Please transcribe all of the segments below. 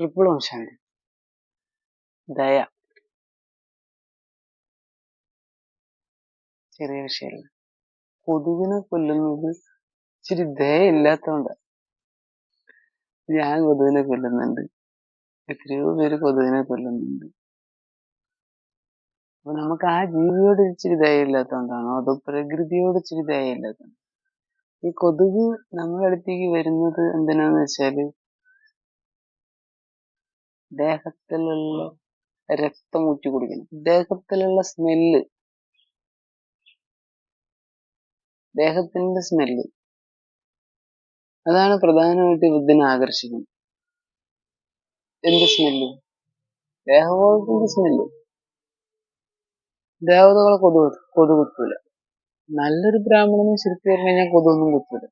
Triple ശാന്തി ദയ. ചെറിയ വിഷയമല്ല കൊതുകിനെ കൊല്ലുന്നത് ഇച്ചിരി ദയ ഇല്ലാത്തോണ്ട ഞാൻ കൊതുകിനെ കൊല്ലുന്നുണ്ട്. എത്രയോ പേര് കൊതുകിനെ കൊല്ലുന്നുണ്ട്. അപ്പൊ നമുക്ക് ആ ജീവിയോട് ഇച്ചിരി ദയ ഇല്ലാത്തോണ്ടാണോ? അതോ പ്രകൃതിയോട് ഇച്ചിരി ദയ ഇല്ലാത്തോണ്ടാണോ? ഈ കൊതുക് നമ്മുടെ അടുത്തേക്ക് വരുന്നത് എന്തിനാന്ന് വെച്ചാൽ ദേഹത്തിലുള്ള രക്തം ഊറ്റി കുടിക്കണം ദേഹത്തിലുള്ള സ്മെല്ല് ദേഹത്തിന്റെ സ്മെല്ല് അതാണ് പ്രധാനമായിട്ട് ബുദ്ധനെ ആകർഷിക്കുന്നത്. എന്ത് സ്മെല്ല് ദേഹബോധത്തിന്റെ സ്മെല്ല് ദേവതകളെ കൊതു കൊതു കുത്തൂല. നല്ലൊരു ബ്രാഹ്മണനെ ശരിക്കും പറഞ്ഞു കഴിഞ്ഞാൽ കൊതൊന്നും കുത്തൂല.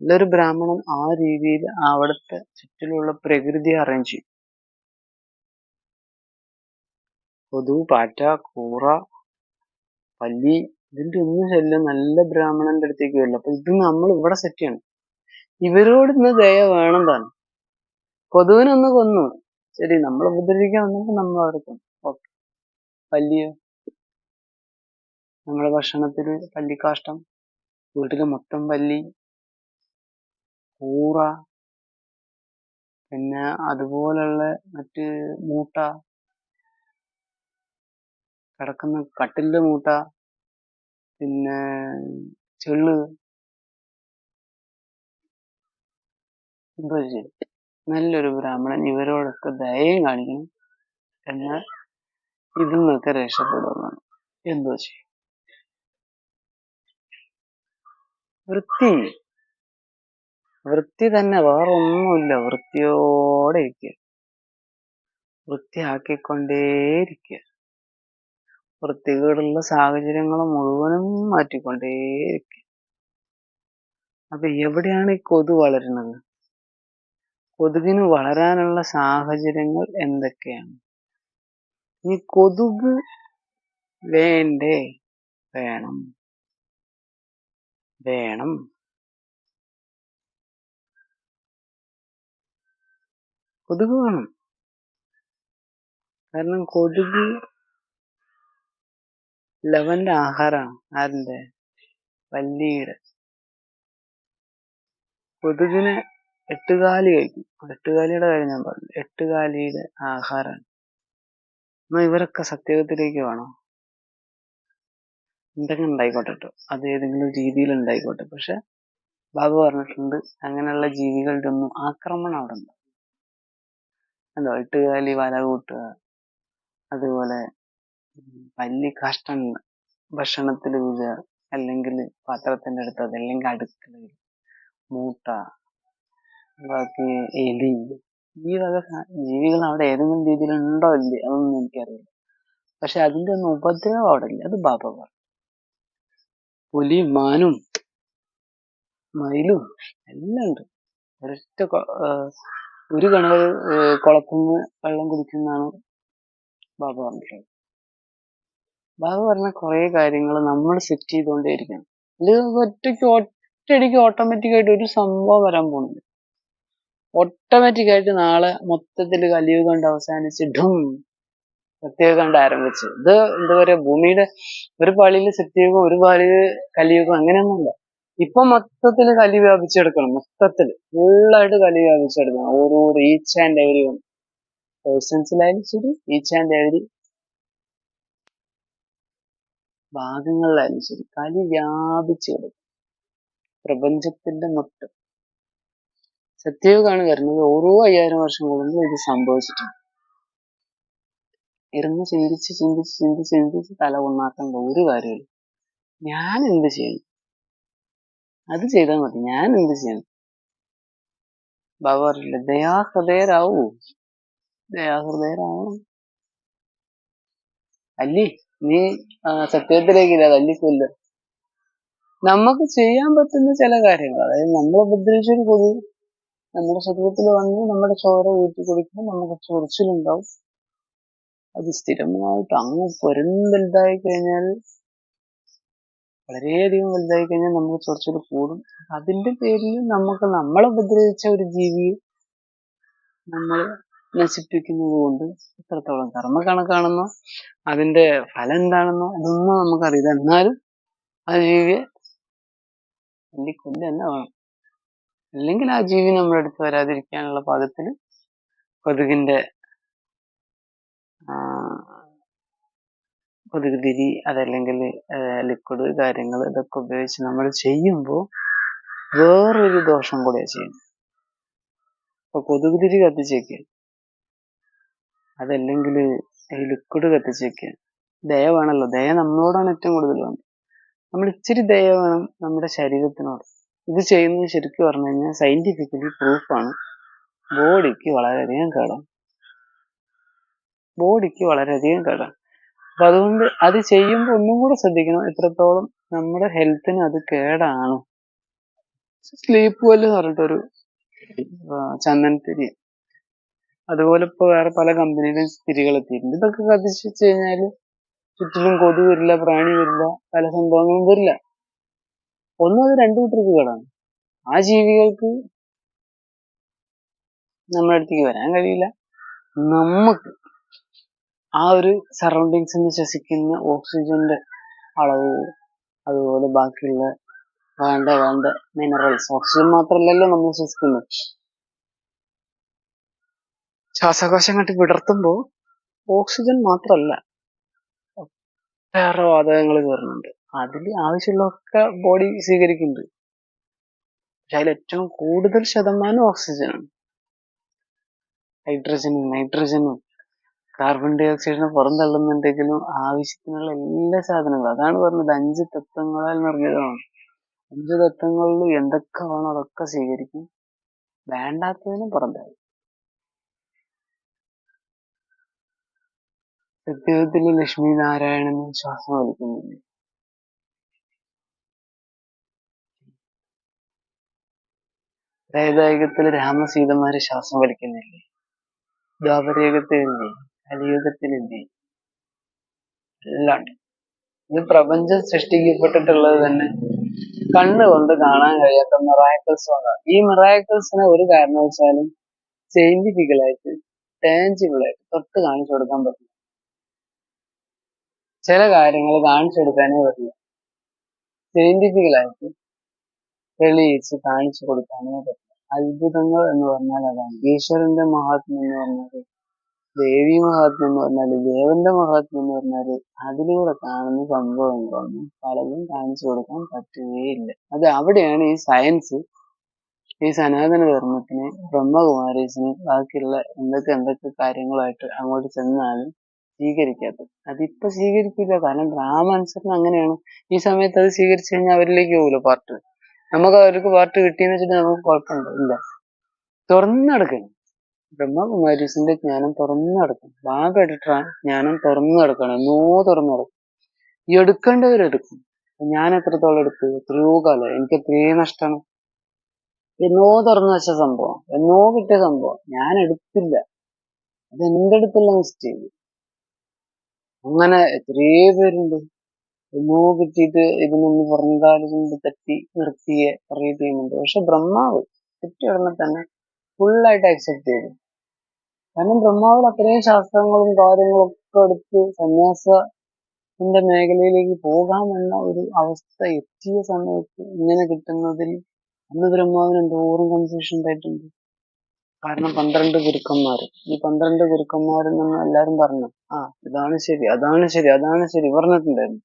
നല്ലൊരു ബ്രാഹ്മണൻ ആ രീതിയിൽ അവിടുത്തെ ചുറ്റിലുള്ള പ്രകൃതി അറേഞ്ച് ചെയ്യും. കൊതു പാറ്റ കൂറ പല്ലി ഇതിന്റെ ഒന്നും ശല്യം നല്ല ബ്രാഹ്മണന്റെ അടുത്തേക്ക് വരില്ല. അപ്പൊ ഇത് നമ്മൾ ഇവിടെ സെറ്റ് ചെയ്യണം. ഇവരോട് ഇന്ന് ദയ വേണം താനും കൊതുവിനൊന്ന് കൊന്നു. ശരി നമ്മൾ ഉപദ്രവിക്കാൻ വന്നപ്പോ നമ്മൾ അവിടെ കൊന്നു. ഓക്കെ. പല്ലിയോ? നമ്മുടെ ഭക്ഷണത്തിൽ പല്ലിക്കാഷ്ടം. വീട്ടിൽ മൊത്തം പല്ലി കൂറ പിന്നെ അതുപോലുള്ള മറ്റ് മൂട്ട കിടക്കുന്ന കട്ടിലിന്റെ മൂട്ട പിന്നെ ചെള്ള്. നല്ലൊരു ബ്രാഹ്മണൻ ഇവരോടൊക്കെ ദയയും കാണിക്കണം എന്നാൽ ഇതിൽ നിന്നൊക്കെ രക്ഷപ്പെടുന്നതാണ് എന്തോ ചെയ്യും. വൃത്തി. വൃത്തി തന്നെ വേറെ ഒന്നുമില്ല വൃത്തിയോടെ ഇരിക്കുക. വൃത്തിയാക്കിക്കൊണ്ടേയിരിക്കുക. വൃത്തികേടുള്ള സാഹചര്യങ്ങൾ മുഴുവനും മാറ്റിക്കൊണ്ടേയിരിക്കും. അപ്പൊ എവിടെയാണ് ഈ കൊതു വളരുന്നത്? കൊതുകിന് വളരാനുള്ള സാഹചര്യങ്ങൾ എന്തൊക്കെയാണ്? ഈ കൊതുക് വേണ്ടേ? വേണം. വേണം. കൊതുക് വേണം. കാരണം കൊതുക് ലവന്റെ ആഹാരമാണ്. ആരുടെ വല്ലിയുടെ കൊതുകിന് എട്ടുകാലി കഴിക്കും. എട്ടുകാലിയുടെ കാര്യം ഞാൻ പറഞ്ഞു. എട്ടുകാലിയുടെ ആഹാരമാണ്. എന്നാ ഇവരൊക്കെ സത്യത്തിലേക്ക് വേണോ? എന്തെങ്കിലും ഉണ്ടായിക്കോട്ടെ കേട്ടോ അത് ഏതെങ്കിലും രീതിയിൽ ഉണ്ടായിക്കോട്ടെ. പക്ഷെ ബാബു പറഞ്ഞിട്ടുണ്ട് അങ്ങനെയുള്ള ജീവികളുടെ ഒന്നും ആക്രമണം അവിടെ ഉണ്ട് എന്തോ എട്ടുകാലി വല കൂട്ടുക അതുപോലെ പല്ലി കഷ്ടം ഭക്ഷണത്തിൽ അല്ലെങ്കിൽ പാത്രത്തിന്റെ അടുത്ത് അതല്ലെങ്കിൽ അടുക്കളയിൽ മൂട്ട ബാക്കി എലി ഈ വക ജീവികൾ അവിടെ ഏതെങ്കിലും രീതിയിൽ ഉണ്ടോ ഇല്ലേ? അതൊന്നും എനിക്കറിയില്ല. പക്ഷെ അതിന്റെ ഒന്നും ഉപദ്രവം അവിടെ ഇല്ല. അത് ബാബ പുലിയും മാനും മയിലും എല്ലാം ഉണ്ട്. ഒരൊറ്റ ഒരു കിണർ കുളത്തുനിന്ന് വെള്ളം കുടിക്കുന്നതാണ് ബാബ പറഞ്ഞിട്ടുള്ളത്. ബാബ പറഞ്ഞ കൊറേ കാര്യങ്ങൾ നമ്മൾ സെറ്റ് ചെയ്തുകൊണ്ടേയിരിക്കണം ഇത് ഒറ്റയ്ക്ക് ഒറ്റയടിക്ക് ഓട്ടോമാറ്റിക് ആയിട്ട് ഒരു സംഭവം വരാൻ പോകുന്നില്ല ഓട്ടോമാറ്റിക് ആയിട്ട് നാളെ മൊത്തത്തിൽ കലിയുഗം കൊണ്ട് അവസാനിച്ച് ഡും സത്യയുഗം കണ്ട് ആരംഭിച്ച്. ഇത് എന്താ പറയാ ഭൂമിയുടെ ഒരു പാളിയിൽ സത്യയുഗം ഒരു പാളിയിൽ കലിയുഗം അങ്ങനെയൊന്നുമില്ല. ഇപ്പൊ മൊത്തത്തിൽ കലി വ്യാപിച്ചെടുക്കണം മൊത്തത്തിൽ ഫുള്ളായിട്ട് കലി വ്യാപിച്ചെടുക്കണം. ഓരോ ഈച്ച് ആൻഡ് എവരി വൺ പേഴ്സൺസിലായാലും ശരി ഈച്ച് ആൻഡ് എവരി ഭാഗങ്ങളിലായാലും ശരി കലി വ്യാപിച്ചു കിടക്കും പ്രപഞ്ചത്തിന്റെ മൊത്തം സത്യയുഗമാണ് വരുന്നത്. ഓരോ അയ്യായിരം വർഷം കൂടുമ്പോൾ ഇത് സംഭവിച്ചിട്ടുണ്ട്. ഇരുന്ന് ചിന്തിച്ച് ചിന്തിച്ച് ചിന്തിച്ച് ചിന്തിച്ച് തല കൊണ്ടാക്കേണ്ട ഒരു കാര്യമില്ല. ഞാൻ എന്ത് ചെയ്യണം അത് ചെയ്താൽ മതി. ഞാൻ എന്ത് ചെയ്യണം ബാബ ദയാഹൃദയരാവൂ. ദയാഹൃദയരാവണം. അല്ലി? നീ സത്യത്തിലേക്കില്ല തല്ലിക്കൊല്ല. നമുക്ക് ചെയ്യാൻ പറ്റുന്ന ചില കാര്യങ്ങൾ. അതായത് നമ്മളെ ഉപദ്രവിച്ചൊരു കൊതു നമ്മുടെ ശരീരത്തിൽ വന്ന് നമ്മുടെ ചോര ഊറ്റി കുടിക്കുമ്പോൾ നമുക്ക് ചൊറിച്ചിലുണ്ടാവും. അത് സ്ഥിരമായിട്ട് അങ്ങ് പൊരുന്ന് വലുതായി കഴിഞ്ഞാൽ വളരെയധികം വലുതായി കഴിഞ്ഞാൽ നമുക്ക് ചൊറിച്ചിൽ കൂടും. അതിന്റെ പേരിൽ നമുക്ക് നമ്മളെ ഉപദ്രവിച്ച ഒരു ജീവിയെ നമ്മൾ നശിപ്പിക്കുന്നത് കൊണ്ട് എത്രത്തോളം കർമ്മ കണക്കാണെന്നോ അതിന്റെ ഫലം എന്താണെന്നോ ഇതൊന്നും നമുക്കറിയില്ല. എന്നാലും ആ ജീവിയെ തല്ലിക്കൊല്ലുക തന്നെ വേണം. അല്ലെങ്കിൽ ആ ജീവി നമ്മുടെ അടുത്ത് വരാതിരിക്കാനുള്ള പാകത്തിൽ കൊതുകിന്റെ കൊതുക് തിരി അതല്ലെങ്കിൽ ലിക്വിഡ് കാര്യങ്ങൾ ഇതൊക്കെ ഉപയോഗിച്ച് നമ്മൾ ചെയ്യുമ്പോൾ വേറൊരു ദോഷം കൂടിയാ ചെയ്യുന്നത്. ഇപ്പൊ കൊതുക് തിരി കത്തിച്ച് വെക്കുക അതല്ലെങ്കിൽ ഈ ലിക്വിഡ് കത്തിച്ച് ദയ വേണമല്ലോ ദയ നമ്മളോടാണ് ഏറ്റവും കൂടുതൽ വേണ്ടത്. നമ്മൾ ഇച്ചിരി ദയ വേണം നമ്മുടെ ശരീരത്തിനോട്. ഇത് ചെയ്യുന്നത് ശരിക്കും പറഞ്ഞു കഴിഞ്ഞാൽ സയന്റിഫിക്കലി പ്രൂഫാണ് ബോഡിക്ക് വളരെയധികം കേടാം ബോഡിക്ക് വളരെയധികം കേടാം അപ്പൊ അതുകൊണ്ട് അത് ചെയ്യുമ്പോൾ ഒന്നും കൂടെ ശ്രദ്ധിക്കണം. എത്രത്തോളം നമ്മുടെ ഹെൽത്തിന് അത് കേടാണ്. സ്ലീപ്പ് വെല്ല് എന്ന് പറഞ്ഞിട്ടൊരു ചന്ദനത്തിരി. അതുപോലെ ഇപ്പൊ വേറെ പല കമ്പനിയിലും തിരികൾ എത്തിയിട്ടുണ്ട്. ഇതൊക്കെ കത്തിച്ചു വെച്ച് കഴിഞ്ഞാൽ ചുറ്റിലും കൊതു വരില്ല പ്രാണി വരില്ല പല സംഭവങ്ങളും വരില്ല. ഒന്നും അത് രണ്ടു കൂട്ടർക്ക് കേടാണ് ആ ജീവികൾക്ക് നമ്മുടെ അടുത്തേക്ക് വരാൻ കഴിയില്ല. നമുക്ക് ആ ഒരു സറൗണ്ടിങ്സിൽ നിന്ന് ശ്വസിക്കുന്ന ഓക്സിജന്റെ അളവ് അതുപോലെ ബാക്കിയുള്ള വേണ്ട വേണ്ട മിനറൽസ് ഓക്സിജൻ മാത്രമല്ലല്ലോ നമ്മൾ ശ്വസിക്കുന്നത്. ശ്വാസകോശം കണ്ട് വിടർത്തുമ്പോൾ ഓക്സിജൻ മാത്രമല്ല വേറെ വാതകങ്ങൾ കയറുന്നുണ്ട്. അതിൽ ആവശ്യമുള്ളതൊക്കെ ബോഡി സ്വീകരിക്കുന്നുണ്ട്. പക്ഷെ അതിൽ ഏറ്റവും കൂടുതൽ ശതമാനം ഓക്സിജനാണ് ഹൈഡ്രജനും നൈട്രജനും കാർബൺ ഡൈ ഓക്സൈഡിനെ പുറന്തള്ളുന്നുണ്ടെങ്കിലും ആവശ്യത്തിനുള്ള എല്ലാ സാധനങ്ങളും. അതാണ് പറഞ്ഞത് അഞ്ച് തത്വങ്ങളാൽ നിറഞ്ഞതാണ്. അഞ്ച് തത്വങ്ങളിൽ എന്തൊക്കെ വേണോ അതൊക്കെ സ്വീകരിക്കും. വേണ്ടാത്തതിനും പുറന്തള്ളും സത്യത്തിൽ ലക്ഷ്മി നാരായണൻ ശ്വാസം വലിക്കുന്നില്ല ത്രേതായുഗത്തിൽ രാമസീതമാര് ശ്വാസം വലിക്കുന്നില്ലേ? ദ്വാപരയുഗത്തിലില്ലേ? കലിയുഗത്തിലില്ലേ? എല്ലാണ്ട്. ഇത് പ്രപഞ്ചം സൃഷ്ടിക്കപ്പെട്ടിട്ടുള്ളത് തന്നെ കണ്ണ് കൊണ്ട് കാണാൻ കഴിയാത്ത മിറാക്കിൾസ് കൊണ്ടാണ്. ഈ മിറാക്കിൾസിനെ ഒരു കാരണവശാലും സയന്റിഫിക്കലായിട്ട് ടാഞ്ചിബിളായിട്ട് തൊട്ട് കാണിച്ചു കൊടുക്കാൻ പറ്റില്ല. ചില കാര്യങ്ങൾ കാണിച്ചു കൊടുക്കാനേ പറ്റില്ല. സയന്റിഫിക്കലായിട്ട് തെളിയിച്ച് കാണിച്ചു കൊടുക്കാനേ പറ്റില്ല. അത്ഭുതങ്ങൾ എന്ന് പറഞ്ഞാൽ അതാണ്. ഈശ്വരന്റെ മഹാത്മ്യം എന്ന് പറഞ്ഞാൽ ദേവി മഹാത്മ്യം എന്ന് പറഞ്ഞാൽ ദേവന്റെ മഹാത്മ്യം എന്ന് പറഞ്ഞാൽ അതിലൂടെ കാണുന്ന സംഭവങ്ങളൊന്നും പലതും കാണിച്ചു കൊടുക്കാൻ പറ്റുകയില്ല. അത് അവിടെയാണ് ഈ സയൻസ് ഈ സനാതന ധർമ്മത്തിന് ബ്രഹ്മകുമാരീസിന് ബാക്കിയുള്ള എന്തൊക്കെ എന്തൊക്കെ കാര്യങ്ങളായിട്ട് അങ്ങോട്ട് ചെന്നാലും സ്വീകരിക്കാത്തത്. അതിപ്പോ സ്വീകരിക്കില്ല കാരണം ഗ്രാമാനുസരണം അങ്ങനെയാണ്. ഈ സമയത്ത് അത് സ്വീകരിച്ചു കഴിഞ്ഞാൽ അവരിലേക്ക് പോകില്ല പാർട്ട്. നമുക്ക് അവർക്ക് പാർട്ട് കിട്ടിയെന്ന് വെച്ചിട്ട് നമുക്ക് കുഴപ്പമുണ്ടോ ഇല്ല. തുറന്നെടുക്കണം ബ്രഹ്മകുമാരീസിന്റെ ജ്ഞാനം തുറന്നു നടക്കണം ബാബ എടുത്ത ജ്ഞാനം തുറന്നു നടക്കണം എന്നോ തുറന്നു നടക്കണം ഈ എടുക്കേണ്ടവരെടുക്കും. ഞാൻ എത്രത്തോളം എടുത്തു? എത്രയോ കാലം. എനിക്ക് എത്രയോ നഷ്ടമാണ് എന്നോ തുറന്നു വെച്ച സംഭവം. എന്നോ കിട്ടിയ സംഭവം. ഞാൻ എടുത്തില്ല. അത് എന്റെ അടുത്തുള്ള മിസ്റ്റേക്ക് അങ്ങനെ എത്രയോ പേരുണ്ട്. എന്നോ കിട്ടിയിട്ട് ഇതിനൊന്ന് പറഞ്ഞാലും കൊണ്ട് തട്ടി നിർത്തിയെ പറയുക ചെയ്യുന്നുണ്ട് പക്ഷെ ബ്രഹ്മാവ് തെറ്റി ഉടനെ തന്നെ ഫുള്ളായിട്ട് അക്സെപ്റ്റ് ചെയ്തു കാരണം ബ്രഹ്മാവിൽ അത്രയും ശാസ്ത്രങ്ങളും കാര്യങ്ങളും ഒക്കെ എടുത്ത് സന്യാസത്തിന്റെ മേഖലയിലേക്ക് പോകാമെന്ന ഒരു അവസ്ഥ എത്തിയ സമയത്ത് ഇങ്ങനെ കിട്ടുന്നതിൽ അന്ന് ബ്രഹ്മാവിന് എന്തോരം കൺഫ്യൂഷൻ ഉണ്ടായിട്ടുണ്ട്. കാരണം പന്ത്രണ്ട് ഗുരുക്കന്മാർ ഈ പന്ത്രണ്ട് ഗുരുക്കന്മാരിൽ നിന്ന് എല്ലാരും പറഞ്ഞു ആ ഇതാണ് ശരി അതാണ് ശരി അതാണ് ശരി പറഞ്ഞിട്ടുണ്ടായിരുന്നു.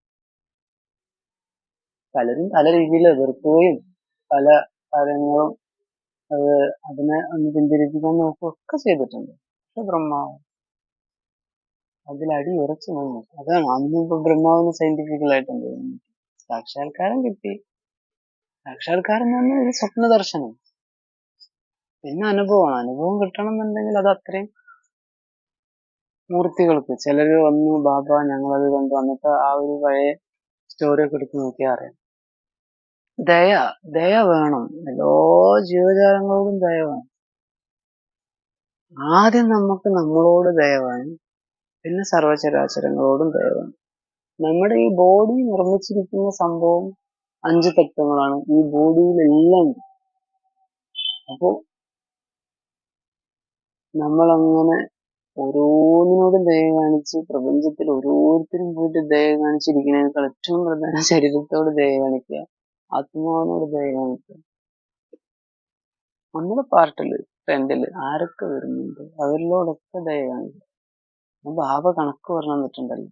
പലരും പല രീതിയിൽ എതിർക്കുകയും പല കാര്യങ്ങളും അത് അതിനെ ഒന്ന് പിന്തിരിപ്പിക്കാൻ നോക്കുകയൊക്കെ ചെയ്തിട്ടുണ്ട്. പക്ഷെ ബ്രഹ്മാവ് അതിൽ അടി ഉറച്ചു നിന്നു. അതാണ് അന്ന് ബ്രഹ്മാവിന് സയന്റിഫിക്കലായിട്ട് എന്ത് സാക്ഷാത്കാരം കിട്ടി. സാക്ഷാത്കാരം എന്ന് പറഞ്ഞാൽ ഒരു സ്വപ്ന ദർശനം പിന്നെ അനുഭവമാണ്. അനുഭവം കിട്ടണം എന്നുണ്ടെങ്കിൽ അത് അത്രയും മൂർത്തികൾക്ക്. ചിലര് വന്നു ബാബ ഞങ്ങളത് കണ്ടു. വന്നിട്ട് ആ ഒരു പഴയ സ്റ്റോറി ഒക്കെ എടുത്ത് നോക്കിയാൽ അറിയാം. ദയ ദയ വേണം. എല്ലാ ജീവജാലങ്ങളോടും ദയ വേണം. ആദ്യം നമുക്ക് നമ്മളോട് ദയ വേണം. പിന്നെ സർവചരാചരങ്ങളോടും ദയ വേണം. നമ്മുടെ ഈ ബോഡി നിർമ്മിച്ചിരിക്കുന്ന സംഭവം അഞ്ച് തത്വങ്ങളാണ്. ഈ ബോഡിയിലെല്ലാം ഉണ്ട്. നമ്മളങ്ങനെ ഓരോന്നിനോടും ദയ കാണിച്ച് പ്രപഞ്ചത്തിൽ ഓരോരുത്തരും പോയിട്ട് ദയ കാണിച്ചിരിക്കുന്നതിനേക്കാൾ ഏറ്റവും പ്രധാന ശരീരത്തോട് ദയ കാണിക്കുക ആത്മാവിനോട് ദയ കാണിക്കുക. നമ്മുടെ പാർട്ടിൽ ഫ്രണ്ടിൽ ആരൊക്കെ വരുന്നുണ്ട്? അവരിലോടൊക്കെ ദയ കാണിക്കുക. ബാബ കണക്ക് പറഞ്ഞു തന്നിട്ടുണ്ടല്ലോ.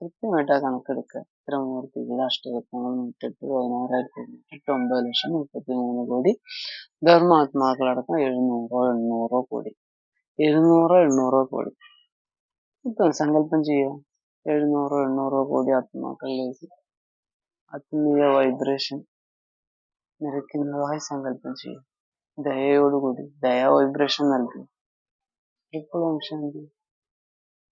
കൃത്യമായിട്ട് ആ കണക്കെടുക്കുക. ഇത്ര മൂർത്തിക്ക് അഷ്ടരത്നങ്ങൾ നൂറ്റെട്ട് പതിനാറായിരത്തി എണ്ണൂറ്റെട്ട് ഒമ്പത് ലക്ഷം മുപ്പത്തി മൂന്ന് കോടി. ധർമാത്മാക്കളടക്കം എഴുന്നൂറോ എണ്ണൂറോ കോടി. എഴുന്നൂറോ എണ്ണൂറോ കോടി. ഇപ്പം സങ്കല്പം ചെയ്യുക എഴുന്നൂറോ എണ്ണൂറോ കോടി ആത്മാക്കളിലേക്ക് ആത്മീയ വൈബ്രേഷൻ നിരക്കുന്നതായി സങ്കല്പം ചെയ്യും ദയയോടുകൂടി ദയ വൈബ്രേഷൻ നൽകി ഇപ്പോഴും ശാന്തി